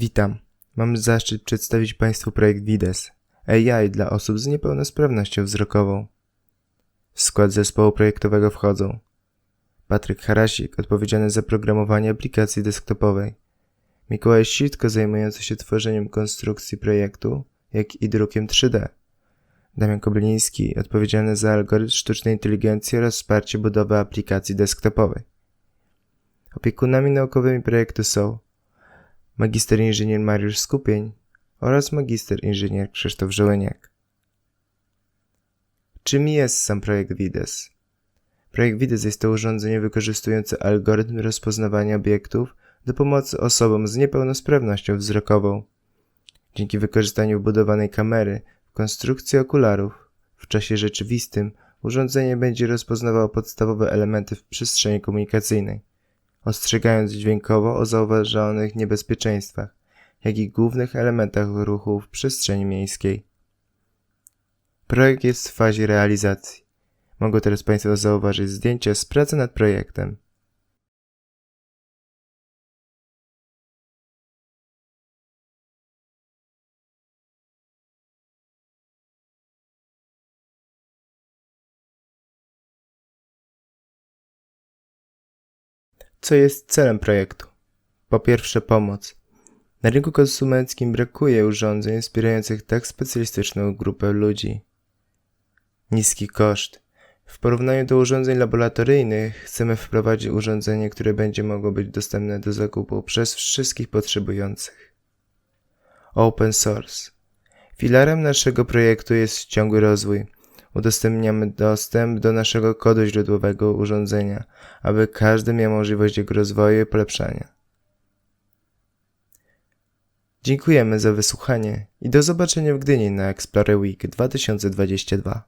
Witam. Mam zaszczyt przedstawić Państwu projekt WIDES AI dla osób z niepełnosprawnością wzrokową. W skład zespołu projektowego wchodzą Patryk Harasik, odpowiedzialny za programowanie aplikacji desktopowej, Mikołaj Sitko, zajmujący się tworzeniem konstrukcji projektu, jak i drukiem 3D, Damian Kobyliński, odpowiedzialny za algorytm sztucznej inteligencji oraz wsparcie budowy aplikacji desktopowej. Opiekunami naukowymi projektu są magister inżynier Mariusz Skupień oraz magister inżynier Krzysztof Żołeniak. Czym jest sam projekt WIDES? Projekt WIDES jest to urządzenie wykorzystujące algorytm rozpoznawania obiektów do pomocy osobom z niepełnosprawnością wzrokową. Dzięki wykorzystaniu wbudowanej kamery w konstrukcji okularów w czasie rzeczywistym urządzenie będzie rozpoznawało podstawowe elementy w przestrzeni komunikacyjnej ostrzegając dźwiękowo o zauważonych niebezpieczeństwach, jak i głównych elementach ruchu w przestrzeni miejskiej. Projekt jest w fazie realizacji. Mogą teraz Państwo zauważyć zdjęcia z pracy nad projektem. Co jest celem projektu? Po pierwsze, pomoc. Na rynku konsumenckim brakuje urządzeń wspierających tak specjalistyczną grupę ludzi. Niski koszt. W porównaniu do urządzeń laboratoryjnych chcemy wprowadzić urządzenie, które będzie mogło być dostępne do zakupu przez wszystkich potrzebujących. Open source. Filarem naszego projektu jest ciągły rozwój. Udostępniamy dostęp do naszego kodu źródłowego urządzenia, aby każdy miał możliwość jego rozwoju i polepszania. Dziękujemy za wysłuchanie i do zobaczenia w Gdyni na Explorer Week 2022.